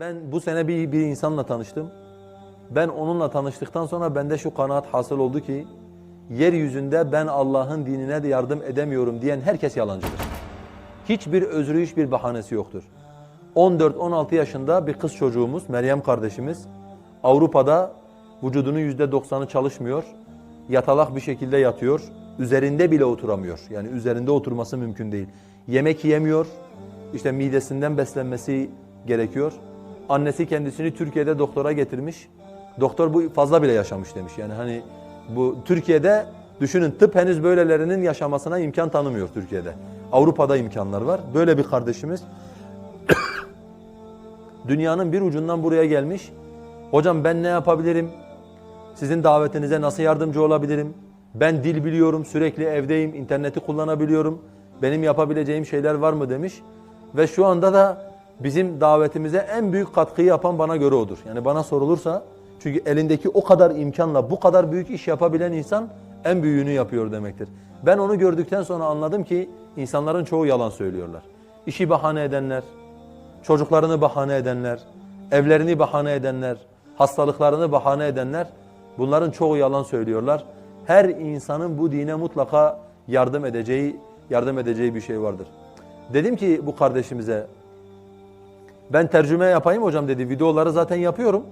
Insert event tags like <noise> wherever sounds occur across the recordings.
Ben bu sene bir, bir insanla tanıştım. Ben onunla tanıştıktan sonra bende şu kanaat hasıl oldu ki yeryüzünde ben Allah'ın dinine de yardım edemiyorum diyen herkes yalancıdır. Hiçbir özrü, hiçbir bahanesi yoktur. 14-16 yaşında bir kız çocuğumuz, Meryem kardeşimiz Avrupa'da vücudunun %90'ı çalışmıyor. Yatalak bir şekilde yatıyor. Üzerinde bile oturamıyor. Yani üzerinde oturması mümkün değil. Yemek yemiyor. İşte midesinden beslenmesi gerekiyor. Annesi kendisini Türkiye'de doktora getirmiş. Doktor bu fazla bile yaşamış demiş. Yani hani bu Türkiye'de düşünün tıp henüz böylelerinin yaşamasına imkan tanımıyor Türkiye'de. Avrupa'da imkanlar var. Böyle bir kardeşimiz <coughs> dünyanın bir ucundan buraya gelmiş. Hocam ben ne yapabilirim? Sizin davetinize nasıl yardımcı olabilirim? Ben dil biliyorum, sürekli evdeyim, interneti kullanabiliyorum. Benim yapabileceğim şeyler var mı demiş. Ve şu anda da bizim davetimize en büyük katkıyı yapan bana göre odur. Yani bana sorulursa çünkü elindeki o kadar imkanla bu kadar büyük iş yapabilen insan en büyüğünü yapıyor demektir. Ben onu gördükten sonra anladım ki insanların çoğu yalan söylüyorlar. İşi bahane edenler, çocuklarını bahane edenler, evlerini bahane edenler, hastalıklarını bahane edenler bunların çoğu yalan söylüyorlar. Her insanın bu dine mutlaka yardım edeceği yardım edeceği bir şey vardır. Dedim ki bu kardeşimize ben tercüme yapayım hocam dedi. Videoları zaten yapıyorum.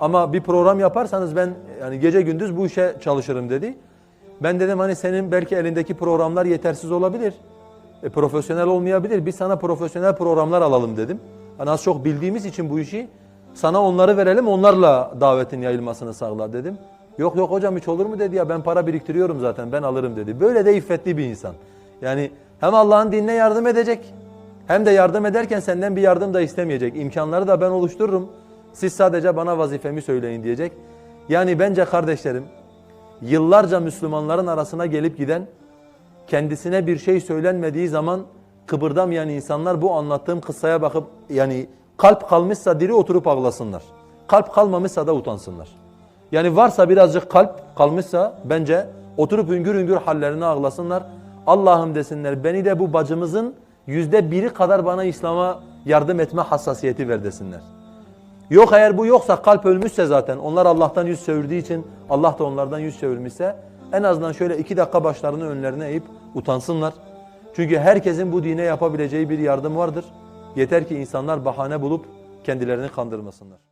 Ama bir program yaparsanız ben yani gece gündüz bu işe çalışırım dedi. Ben dedim hani senin belki elindeki programlar yetersiz olabilir. E, profesyonel olmayabilir. Biz sana profesyonel programlar alalım dedim. Hani az çok bildiğimiz için bu işi sana onları verelim onlarla davetin yayılmasını sağla dedim. Yok yok hocam hiç olur mu dedi ya ben para biriktiriyorum zaten ben alırım dedi. Böyle de iffetli bir insan. Yani hem Allah'ın dinine yardım edecek hem de yardım ederken senden bir yardım da istemeyecek. İmkanları da ben oluştururum. Siz sadece bana vazifemi söyleyin diyecek. Yani bence kardeşlerim yıllarca Müslümanların arasına gelip giden kendisine bir şey söylenmediği zaman kıpırdamayan insanlar bu anlattığım kıssaya bakıp yani kalp kalmışsa diri oturup ağlasınlar. Kalp kalmamışsa da utansınlar. Yani varsa birazcık kalp kalmışsa bence oturup hüngür hüngür hallerini ağlasınlar. Allah'ım desinler beni de bu bacımızın yüzde biri kadar bana İslam'a yardım etme hassasiyeti ver desinler. Yok eğer bu yoksa kalp ölmüşse zaten onlar Allah'tan yüz çevirdiği için Allah da onlardan yüz çevirmişse en azından şöyle iki dakika başlarını önlerine eğip utansınlar. Çünkü herkesin bu dine yapabileceği bir yardım vardır. Yeter ki insanlar bahane bulup kendilerini kandırmasınlar.